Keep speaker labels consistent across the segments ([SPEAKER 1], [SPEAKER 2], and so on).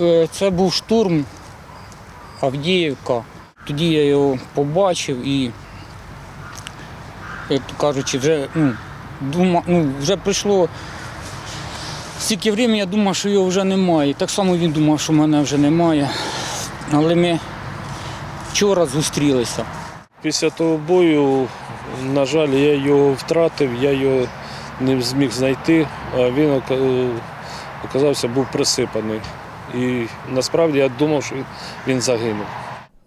[SPEAKER 1] Е, Це був штурм Авдіївка. Тоді я його побачив і, як то кажучи, вже, ну, дума, ну, вже прийшло стільки времени, я думав, що його вже немає. Так само він думав, що мене вже немає. Але ми вчора зустрілися.
[SPEAKER 2] Після того бою, на жаль, я його втратив, я його не зміг знайти, а він оказався був присипаний. І насправді я думав, що він- загинув.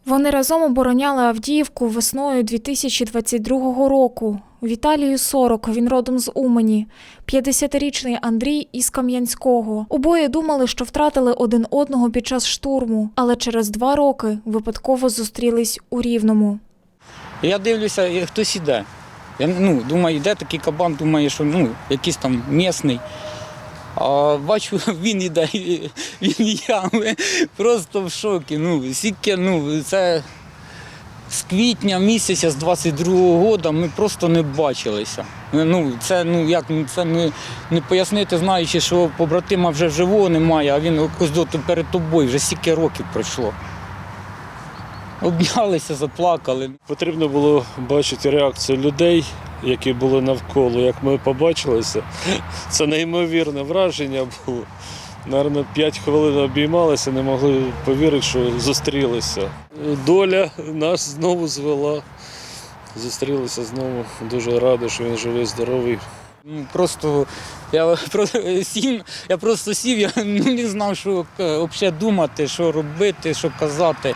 [SPEAKER 3] Вони разом обороняли Авдіївку весною 2022 року. Віталію 40, він родом з Умані. 50-річний Андрій із Кам'янського. Обоє думали, що втратили один одного під час штурму, але через два роки випадково зустрілись у Рівному.
[SPEAKER 1] Я дивлюся, хтось іде. Я ну, думаю, йде такий кабан, думає, що ну, якийсь там місний. А бачу, він іде, він і я. Просто в шокі. Ну, скільки, ну, це з квітня місяця, з 22-го року ми просто не бачилися. Ну, це, ну, як, ну, це не, не пояснити, знаючи, що побратима вже живого немає, а він ось до перед тобою вже стільки років пройшло. Обнялися, заплакали.
[SPEAKER 2] Потрібно було бачити реакцію людей, які були навколо. Як ми побачилися, це неймовірне враження було. Наверно, 5 хвилин обіймалися, не могли повірити, що зустрілися. Доля нас знову звела. Зустрілися знову. Дуже радий, що він живий, здоровий.
[SPEAKER 1] Просто я просто сів, я просто сів, я не знав, що взагалі думати, що робити, що казати.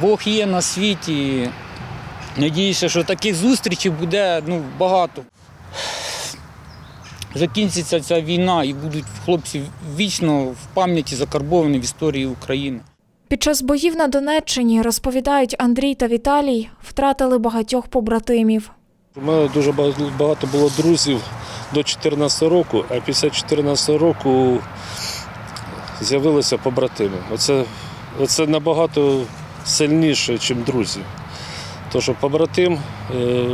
[SPEAKER 1] Бог є на світі. Надіюся, що таких зустрічей буде ну, багато. Закінчиться ця війна і будуть хлопці вічно в пам'яті закарбовані в історії України.
[SPEAKER 3] Під час боїв на Донеччині, розповідають Андрій та Віталій, втратили багатьох побратимів.
[SPEAKER 2] У мене дуже багато- було друзів до 14 року, а після 14 року з'явилися побратими. Оце, оце набагато сильніше, ніж друзі. Тому що побратим е,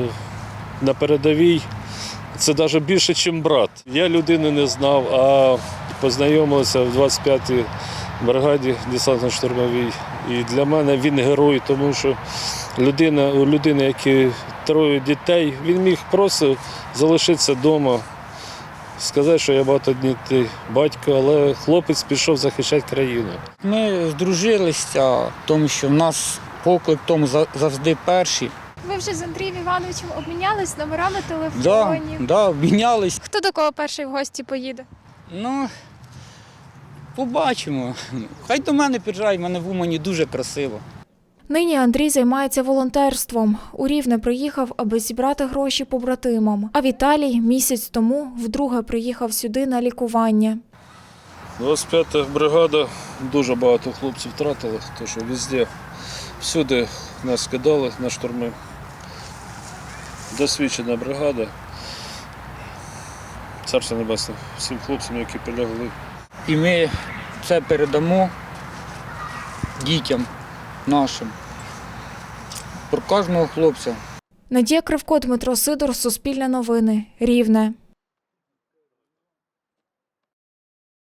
[SPEAKER 2] на передовій це навіть більше, ніж брат. Я людини не знав, а познайомилися в 25-й бригаді десантно-штурмовій. І для мене він герой, тому що людина, у людини, які троє дітей, він міг просто залишитися вдома, сказати, що я багатодітний батько, але хлопець пішов захищати країну.
[SPEAKER 1] Ми здружилися, тому що в нас поклик тому завжди перший.
[SPEAKER 4] Ви вже з Андрієм Івановичем обмінялись номерами
[SPEAKER 1] Да,
[SPEAKER 4] телефонів.
[SPEAKER 1] да, обмінялись.
[SPEAKER 4] Хто до кого перший в гості поїде?
[SPEAKER 1] Ну, побачимо. Хай до мене приїжджають, в мене в Умані дуже красиво.
[SPEAKER 3] Нині Андрій займається волонтерством. У Рівне приїхав, аби зібрати гроші побратимам. А Віталій місяць тому вдруге приїхав сюди на лікування.
[SPEAKER 2] 25-та бригада, дуже багато хлопців втратили, тому що везде, всюди нас кидали на штурми. Досвідчена бригада. Царство небесне всім хлопцям, які полягли.
[SPEAKER 1] І ми це передамо дітям нашим. Про кожного хлопця.
[SPEAKER 3] Надія Кривко, Дмитро Сидор, Суспільне новини, Рівне.